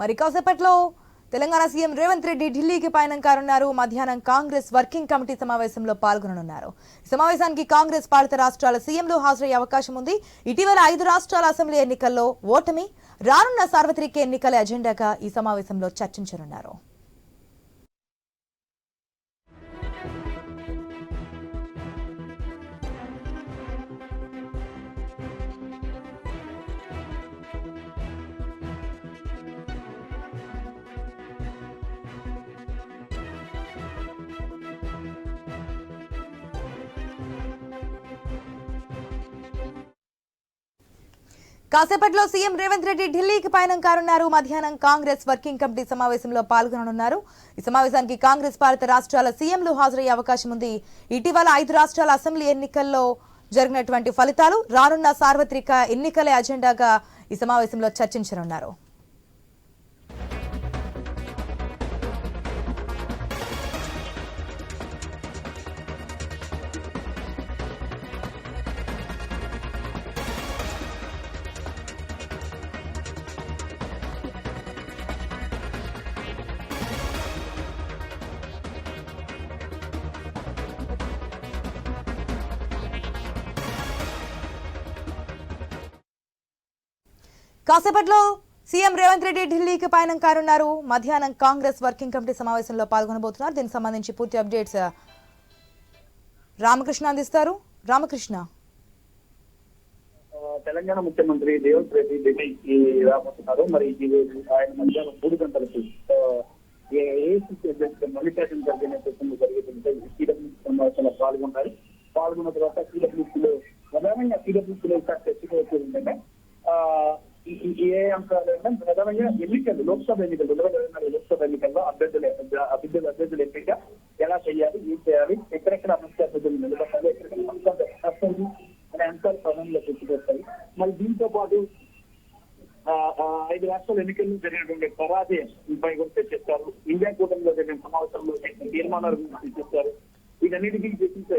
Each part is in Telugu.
మరి కాసేపట్లో తెలంగాణ సీఎం రేవంత్ రెడ్డి ఢిల్లీకి పయనం కానున్నారు. మధ్యాహ్నం కాంగ్రెస్ వర్కింగ్ కమిటీ సమావేశంలో పాల్గొననున్నారు. సమావేశానికి కాంగ్రెస్ పాలిత రాష్ట్రాల సీఎంలు హాజరయ్యే అవకాశం ఉంది. ఇటీవల ఐదు రాష్ట్రాల అసెంబ్లీ ఎన్నికల్లో ఓటమి రానున్న సార్వత్రిక ఎన్నికల ఎజెండాగా ఈ సమావేశంలో చర్చించనున్నారు. కాసేపట్లో సీఎం రేవంత్ రెడ్డి ఢిల్లీకి పయనం కానున్నారు. మధ్యాహ్నం కాంగ్రెస్ వర్కింగ్ కమిటీ సమావేశంలో పాల్గొననున్నారు. ఈ సమావేశానికి కాంగ్రెస్ భారత రాష్ట్రాల సీఎంలు హాజరయ్యే అవకాశం ఉంది. ఇటీవల ఐదు రాష్ట్రాల అసెంబ్లీ ఎన్నికల్లో జరిగినటువంటి ఫలితాలు రానున్న సార్వత్రిక ఎన్నికల అజెండాగా ఈ సమావేశంలో చర్చించనున్నారు. కాసేపట్లో సీఎం రేవంత్ రెడ్డి ఢిల్లీకి పయనం కానున్నారు. మధ్యాహ్నం కాంగ్రెస్ వర్కింగ్ కమిటీ సమావేశంలో పాల్గొనబోతున్నారు. దీనికి సంబంధించి పూర్తి అప్డేట్స్ రామకృష్ణ అందిస్తారు. రామకృష్ణ. తెలంగాణ ముఖ్యమంత్రి రేవంత్ రెడ్డి ఢిల్లీకి రాబోతున్నారు. మరి ఈ ఆయన మధ్యాహ్నం మూడు గంటలకు ఏఐసిసి అధ్యక్షుడు మల్లికార్జున ఖర్గే నేతృత్వంలో జరిగే సీడబ్ల్యూ సమావేశంలో పాల్గొంటారు పాల్గొన్న తర్వాత సీడబ్ల్యూసీలో ప్రధానంగా సీడబ్ల్యూసీలో ఈసారి చర్చకు వచ్చేది ఏంటంటే ఆ, ఏ అంశాలంటే ప్రధానంగా ఎన్నికలు లోక్సభ ఎన్నికలు రెండు వేల ఇరవై లోక్సభ ఎన్నికల్లో అభ్యర్థులు అభ్యర్థులు అభ్యర్థులు ఎంపిక ఎలా చేయాలి ఏం చేయాలి ఎక్కడెక్కడ అభ్యర్థి అభ్యర్థులు నిలబడాలి ఎక్కడెక్కడ వస్తుంది అనే అంశాలు ప్రధానంగా గుర్తుకొస్తాయి. మరి దీంతో పాటు ఐదు రాష్ట్రాల ఎన్నికల్లో జరిగినటువంటి పరాజయం పై కూడా చెప్తారు ఇండియా కూటమిలో జరిగిన సమావేశంలో తీర్మానాల గురించి చెప్తారు వీటన్నిటికీ చర్చించ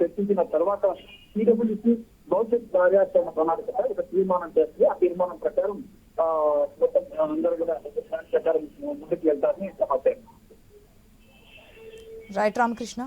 చర్చించిన తర్వాత ఈడబ్ల్యూసీ భవిష్యత్ కార్యాచరణ ప్రణాళిక ఒక తీర్మానం చేస్తుంది ఆ తీర్మానం ప్రకారం ఆ, మొత్తం అందరూ కూడా ప్రకారం ముందుకు వెళ్తారని సమాచారం రైట్ రామకృష్ణ.